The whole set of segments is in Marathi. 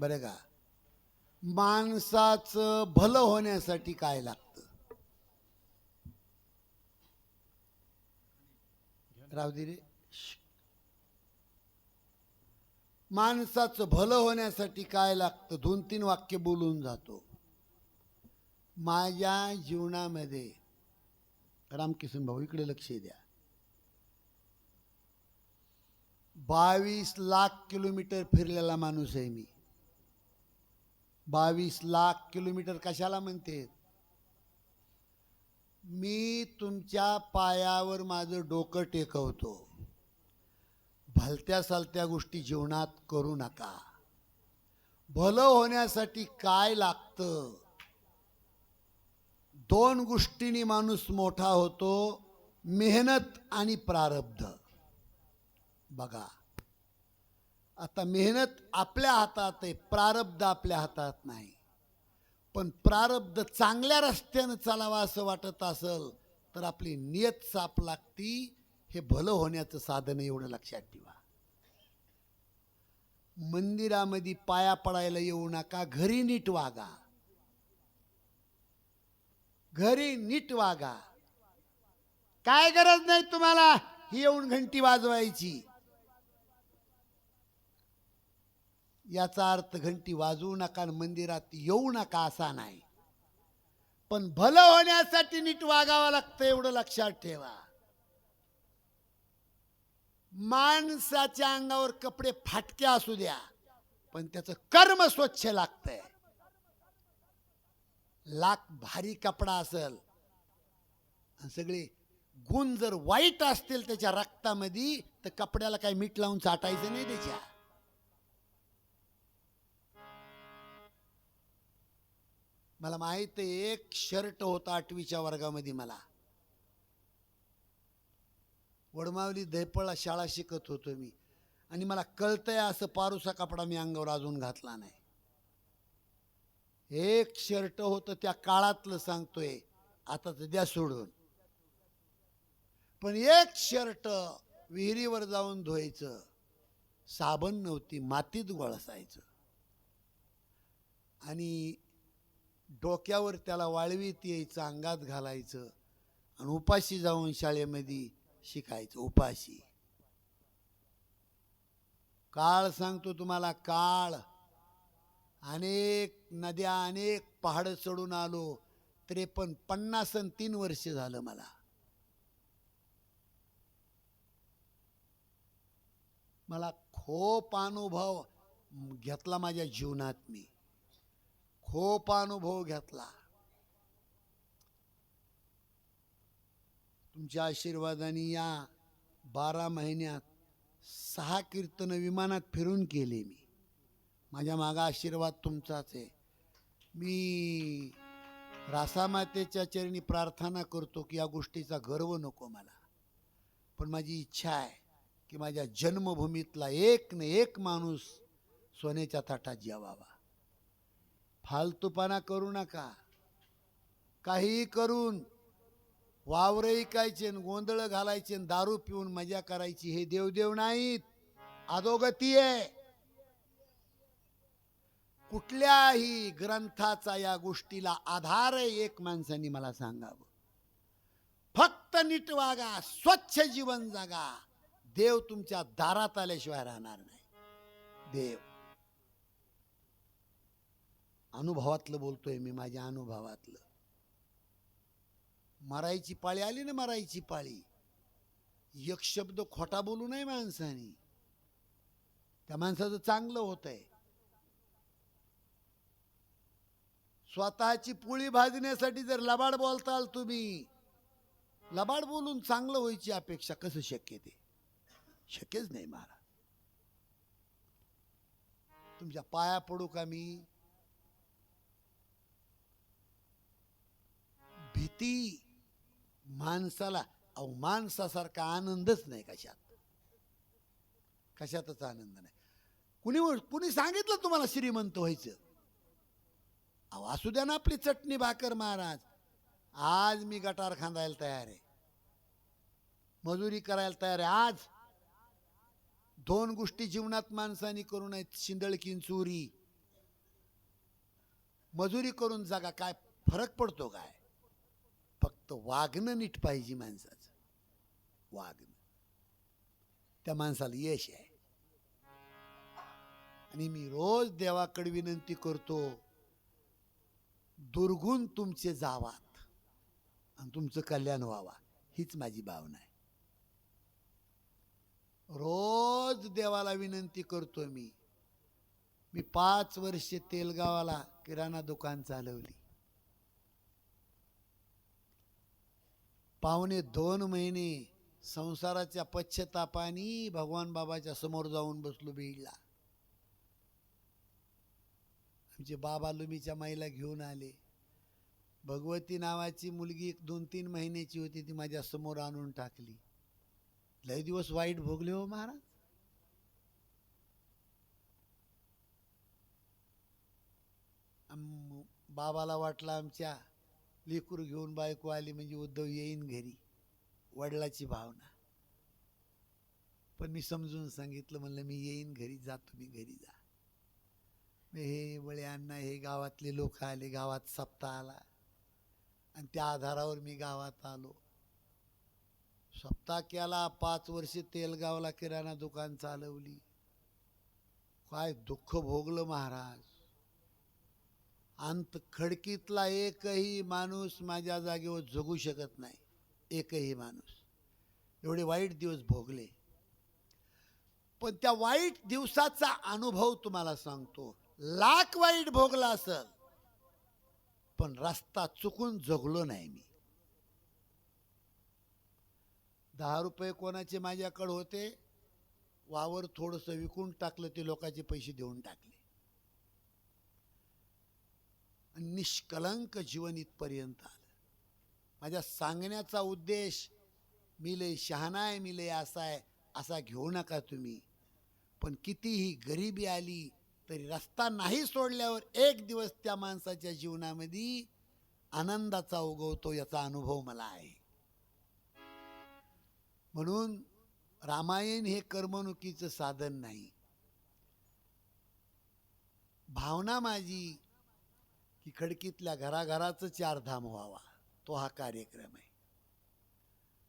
बरं का? माणसाचं भलं होण्यासाठी काय लागतं? राहू रे. माणसाचं भलं होण्यासाठी काय लागतं? दोन तीन वाक्य बोलून जातो. माझ्या जीवनामध्ये रामकिशन भाऊ इकडे लक्ष द्या. बावीस लाख किलोमीटर फिरलेला माणूस आहे मी. बावीस लाख किलोमीटर कशाला म्हणते? मी तुमच्या पायावर माझं डोकं टेकवतो. भलत्या सालत्या गोष्टी जीवनात करू नका. भलं होण्यासाठी काय लागतं? दोन गोष्टींनी माणूस मोठा होतो मेहनत आणि प्रारब्ध. बघा आता मेहनत आपल्या हातात आहे प्रारब्ध आपल्या हातात नाही. पण प्रारब्ध चांगल्या रस्त्यानं चालावा असं वाटत असेल तर आपली नियत साप लागती हे भलं होण्याचं साधन एवढं लक्षात ठेवा. मंदिरामध्ये पाया पडायला येऊ नका घरी नीट वागा. घरी नीट वागा. काय गरज नाही तुम्हाला ही येऊन घंटी वाजवायची. याचा अर्थ घंटी वाजवू नका आणि मंदिरात येऊ नका असा नाही. पण भलं होण्यासाठी नीट वागावं लागतं एवढं लक्षात ठेवा. माणसाच्या अंगावर कपडे फाटके असू द्या पण त्याचं कर्म स्वच्छ लागतंय. लाख भारी कपडा असेल आणि सगळे गुण जर वाईट असतील त्याच्या रक्तामध्ये तर कपड्याला काही मीठ लावून चाटायचं नाही त्याच्या. मला माहीत आहे एक शर्ट होता आठवीच्या वर्गामध्ये मला. वडमावली दहीपळा शाळा शिकत होतो मी. आणि मला कळतंय असं पारुसा कपडा मी अंगावर अजून घातला नाही. एक शर्ट होतं त्या काळातलं सांगतोय आता तर द्या सोडून. पण एक शर्ट विहिरीवर जाऊन धुवायचं साबण नव्हती मातीत गोळसायचं. आणि डोक्यावर त्याला वाळवीत यायचं अंगात घालायचं आणि उपाशी जाऊन शाळेमध्ये शिकायचं उपाशी. काळ सांगतो तुम्हाला काळ. अनेक नद्या अनेक पहाडं चढून आलो त्रेपन्न पन्नास आणि तीन वर्ष झालं मला. मला खूप अनुभव घेतला माझ्या जीवनात मी. खूप अनुभव घेतला. तुमच्या आशीर्वादाने या बारा महिन्यात सहा कीर्तन विमानात फिरून केले मी. माझ्या मागा आशीर्वाद तुमचाच आहे. मी रासामातेच्या चरणी प्रार्थना करतो की या गोष्टीचा गर्व नको मला. पण माझी इच्छा आहे की माझ्या जन्मभूमीतला एक न एक माणूस सोन्याच्या ताटात जेवावा. फालतूपणा करू नका. काहीही करून वावर ऐकायचे गोंधळ घालायचे दारू पिऊन मजा करायची हे देवदेव नाहीत. अधोगती आहे. कुठल्याही ग्रंथाचा या गोष्टीला आधार आहे एक माणसाने मला सांगावं. फक्त नीट वागा स्वच्छ जीवन जगा. देव तुमच्या दारात आल्याशिवाय राहणार नाही. देव. अनुभवातलं बोलतोय मी माझ्या अनुभवातलं. मरायची पाळी आली ना मरायची पाळी? एक शब्द खोटा बोलू नये माणसाने. त्या माणसाचं चांगलं होत आहे स्वतःची पोळी भाजण्यासाठी जर लबाड बोलताल तुम्ही लबाड बोलून चांगलं व्हायची अपेक्षा कसं शक्य ते? शक्यच नाही महाराज. तुमच्या पाया पडू का मी? भीती माणसाला अहो माणसासारखा आनंदच नाही कशात. कशातच आनंद नाही. कुणी कुणी सांगितलं तुम्हाला श्रीमंत व्हायचं? अहो असू द्या ना आपली चटणी भाकर महाराज. आज मी गटार खांदायला तयार आहे. मजुरी करायला तयार आहे. आज दोन गोष्टी जीवनात माणसाने करू नयेत. शिंदळकीन चोरी. मजुरी करून जागा. काय फरक पडतो काय? तर वागणं नीट पाहिजे माणसाचं. वागणं. त्या माणसाला यश आहे. आणि मी रोज देवाकडे विनंती करतो दुर्गुण तुमचे जावात आणि तुमचं कल्याण व्हावा हीच माझी भावना आहे. रोज देवाला विनंती करतो मी. मी पाच वर्षे तेलगावाला किराणा दुकान चालवली. पावणे दोन महिने संसाराच्या पश्चातापानी भगवान बाबाच्या समोर जाऊन बसलो बीडला आमचे बाबा लुमीच्या माईला घेऊन आले. भगवती नावाची मुलगी एक दोन तीन महिन्याची होती ती माझ्यासमोर आणून टाकली. लय दिवस वाईट भोगले हो महाराज. बाबाला वाटला आमच्या लेकरू घेऊन बायको आली म्हणजे उद्धव येईन घरी वडिलाची भावना. पण मी समजून सांगितलं म्हणलं मी येईन घरी जा तुम्ही घरी जा. हे बळे अण्णा हे गावातले लोक आले गावात सप्ताह आला. आणि त्या आधारावर मी गावात आलो. सप्ताह केला पाच वर्ष तेलगावला किराणा दुकान चालवली. काय दुःख भोगलं महाराज. अंत खडकीतला एकही माणूस माझ्या जागेवर जगू शकत नाही. एकही माणूस. एवढे वाईट दिवस भोगले. पण त्या वाईट दिवसाचा अनुभव तुम्हाला सांगतो. लाख वाईट भोगला असल पण रस्ता चुकून जगलो नाही मी. दहा रुपये कोणाचे माझ्याकडे होते वावर थोडंसं विकून टाकलं ते लोकांचे पैसे देऊन टाकले आणि निष्कलंक जीवन इथपर्यंत आलं. माझ्या सांगण्याचा उद्देश मी लय शहाणा आहे मी लय असा आहे असा घेऊ नका तुम्ही. पण कितीही गरिबी आली तरी रस्ता नाही सोडल्यावर एक दिवस त्या माणसाच्या जीवनामध्ये आनंदाचा उगवतो याचा अनुभव मला आहे. म्हणून रामायण हे करमणुकीचं साधन नाही. भावना माझी की खडकीतल्या घराघराचं चारधाम व्हावा. तो हा कार्यक्रम आहे.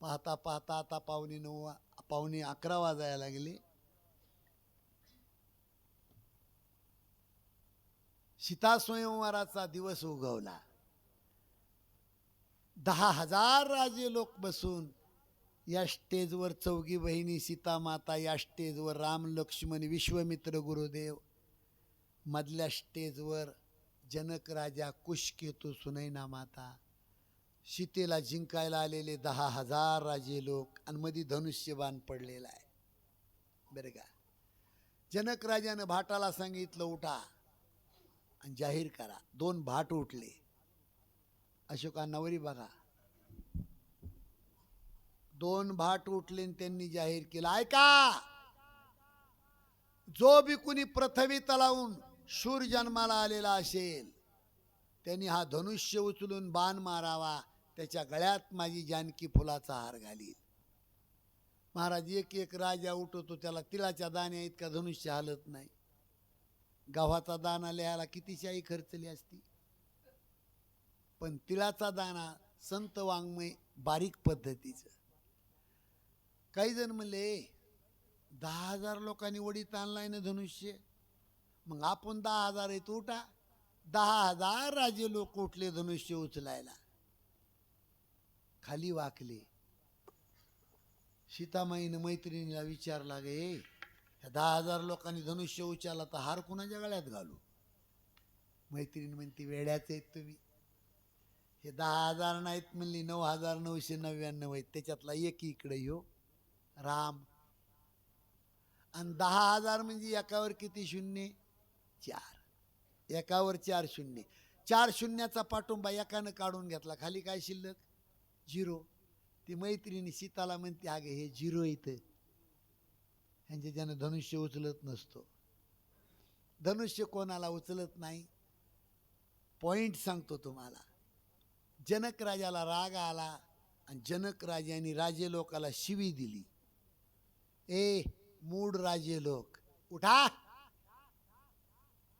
पाहता पाहता आता पावणे नऊ वा- पावणे अकरा वाजायला लागले. सीता स्वयंवराचा दिवस उगवला. दहा हजार राजे लोक बसून या स्टेजवर चौघी बहिणी सीता माता या स्टेजवर राम लक्ष्मण विश्वमित्र गुरुदेव मधल्या स्टेजवर जनक राजा कुशकेतू सुनैना माता. सीतेला जिंकायला आलेले दहा हजार राजे लोक आणि मध्ये धनुष्यबाण पडलेला आहे. बरं का? जनक राजानं भाटाला सांगितलं उठा आणि जाहीर करा. दोन भाट उठले. अशोका नवरी बघा. दोन भाट उठले आणि त्यांनी जाहीर केलं ऐका! जो बी कुणी पृथ्वी तलावून शूर जन्माला आलेला असेल त्यांनी हा धनुष्य उचलून बाण मारावा त्याच्या गळ्यात माझी जानकी फुलाचा हार घालील महाराज एक एक राजा उठवतो त्याला तिळाच्या दाण्या इतका धनुष्य हालत नाही. गव्हाचा दाणा लिहायला कितीशाही खर्चली असती. पण तिळाचा दाणा संत वाङ्मय बारीक पद्धतीचं. काही जण म्हणले दहा हजार लोकांनी वडीत आणलाय ना धनुष्य? मग आपण दहा हजार येत उठा. दहा हजार राजे लोक उठले धनुष्य उचलायला. खाली वाकले. सीतामाईनं मैत्रिणीला विचारला गे ह्या दहा हजार लोकांनी धनुष्य उचलला तर हार कुणाच्या गळ्यात घालू? मैत्रीण म्हणते वेड्याच आहेत तुम्ही. हे दहा हजार नाहीत म्हणली नऊ हजार नऊशे नव्याण्णव आहेत. त्याच्यातला एक इकडे येऊ राम. आणि दहा हजार म्हणजे एकावर किती शून्य? चार. एकावर चार शून्य. चार शून्याचा पाठुंबा एकानं काढून घेतला. खाली काय शिल्लक? झिरो. ती मैत्रिणी सीताला म्हणते अगे हे झिरो इथं. ह्यांचे ज्यानं धनुष्य उचलत नसतो. धनुष्य कोणाला उचलत नाही? पॉईंट सांगतो तुम्हाला. जनक राजाला राग आला आणि जनक राजाने राजे लोकाला शिवी दिली. ए मूड राजे लोक उठा!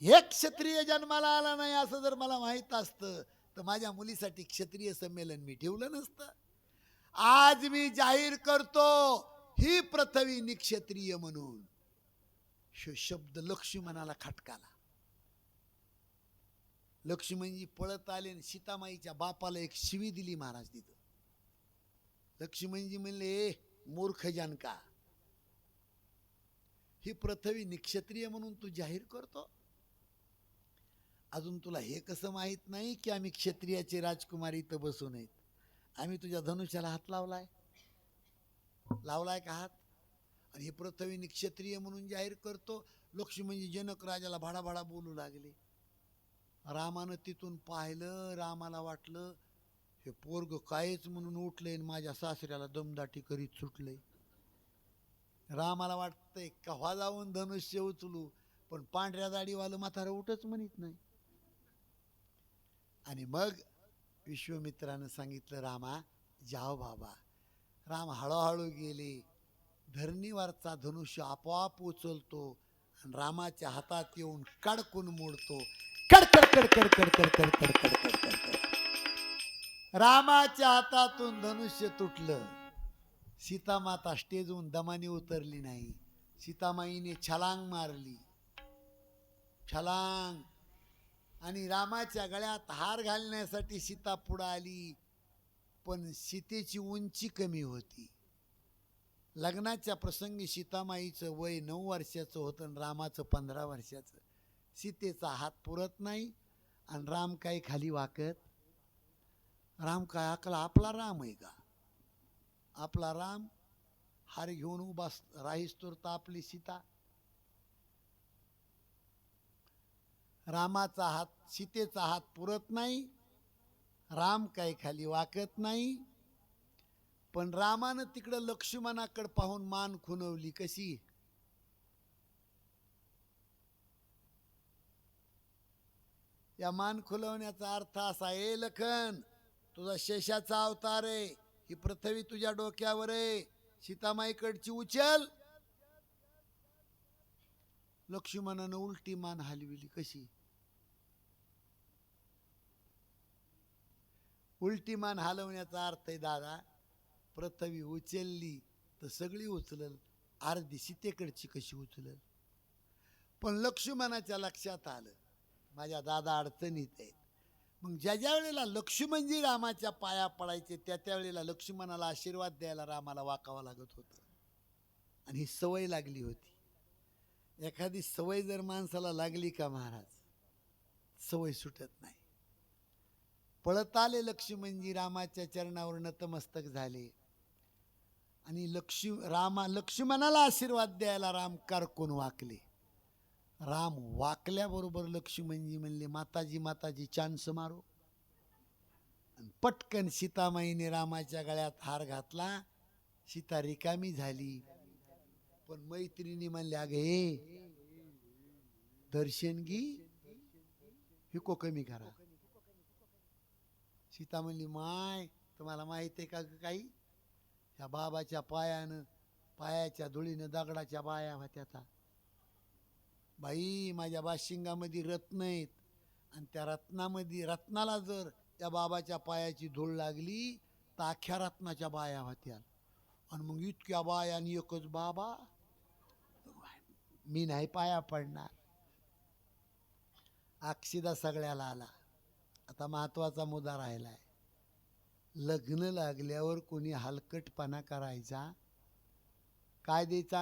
हे क्षत्रिय जन्माला आला नाही असं जर मला माहीत असतं तर माझ्या मुलीसाठी क्षत्रिय संमेलन मी ठेवलं नसतं. आज मी जाहीर करतो ही पृथ्वी निक्षत्रिय म्हणून. श- शब्द लक्ष्मणाला खटकाला. लक्ष्मणजी पळत आले आणि सीतामाईच्या बापाला एक शिवी दिली महाराज तिथं. लक्ष्मणजी म्हणले मूर्ख जानका ही पृथ्वी निक्षत्रिय म्हणून तू जाहीर करतो? अजून तुला हे कसं माहीत नाही की आम्ही क्षत्रियाचे राजकुमारी इथं बसून आहेत? आम्ही तुझ्या धनुष्याला हात लावलाय. लावलाय का हात? आणि हे पृथ्वीने क्षत्रिय म्हणून जाहीर करतो. लक्ष्मणजी म्हणजे जनक राजाला भाडाभाडा बोलू लागले. रामानं तिथून पाहिलं रामाला वाटलं हे पोरग कायच म्हणून उठलंय आणि माझ्या सासऱ्याला दमदाटी करीत सुटलंय. रामाला वाटतंय कव्हा जाऊन धनुष्य उचलू? पण पांढऱ्या दाढीवालं म्हातारं उठच म्हणत नाही. आणि मग विश्वमित्रानं सांगितलं रामा जाओ बाबा. राम हळूहळू गेले. धरणीवरचा धनुष्य आपोआप उचलतो आणि रामाच्या हातात येऊन कडकून मोडतो. रामाच्या हातातून धनुष्य तुटलं. सीतामाता स्टेजहून दमाने उतरली नाही. सीतामाईने छलांग मारली. छलांग आणि रामाच्या गळ्यात हार घालण्यासाठी सीता पुढं आली. पण सीतेची उंची कमी होती. लग्नाच्या प्रसंगी सीतामाईचं वय नऊ वर्षाचं होतं आणि रामाचं पंधरा वर्षाचं. सीतेचा हात पुरत नाही आणि राम काही खाली वाकत. राम काय आकला आपला राम आहे का? आपला राम हार घेऊन उभा राहीस तर आपली सीता. रामाचा हात सीतेचा हात पुरत नाही राम काही खाली वाकत नाही. पण रामानं तिकडं लक्ष्मणाकडे पाहून मान खुनवली कशी? या मान खुलवण्याचा अर्थ असा ए लखन तुझा शेषाचा अवतार आहे. ही पृथ्वी तुझ्या डोक्यावर आहे. सीतामाईकडची उचल. लक्ष्मणानं उलटी मान हलविली कशी? उलटी मान हलवण्याचा अर्थ आहे दादा प्रथमी उचलली तर सगळी उचलल अर्धी सीतेकडची कशी उचलल? पण लक्ष्मणाच्या लक्षात आलं माझ्या दादा अडचणीत आहेत. मग ज्या ज्या वेळेला लक्ष्मणजी रामाच्या पाया पडायचे त्या त्या वेळेला लक्ष्मणाला आशीर्वाद द्यायला रामाला वाकावं लागत होतं. आणि ही सवय लागली होती. एखादी सवय जर माणसाला लागली का महाराज? सवय सुटत नाही. पळत आले लक्ष्मणजी रामाच्या चरणावर नतमस्तक झाले. आणि लक्ष्मी रामा लक्ष्मणाला आशीर्वाद द्यायला राम कारकून वाकले. राम वाकल्याबरोबर लक्ष्मणजी म्हणले माताजी माताजी चान्स मारो आणि पटकन सीतामाईने रामाच्या गळ्यात हार घातला. सीता रिकामी झाली. पण मैत्रिणी म्हणले अगे हे दर्शन घे हिको कमी करा. सीता म्हणली माय तुम्हाला माहिती आहे का काही? ह्या बाबाच्या पायानं पायाच्या धुळीनं दगडाच्या बाया होत्या आता बाई माझ्या बाशिंगामध्ये रत्न आहेत. आणि त्या रत्नामध्ये रत्नाला जर त्या बाबाच्या पायाची धूळ लागली तर अख्ख्या रत्नाच्या बाया होत्या. आणि मग इतक्या बाया आणि एकच बाबा मी नाही पाया पडणार. अक्षिदा सगळ्याला आला. आता महत्त्वाचा मुद्दा राहिलाय. लग्न लागल्यावर कोणी हलकटपणा करायचा? काय द्यायचा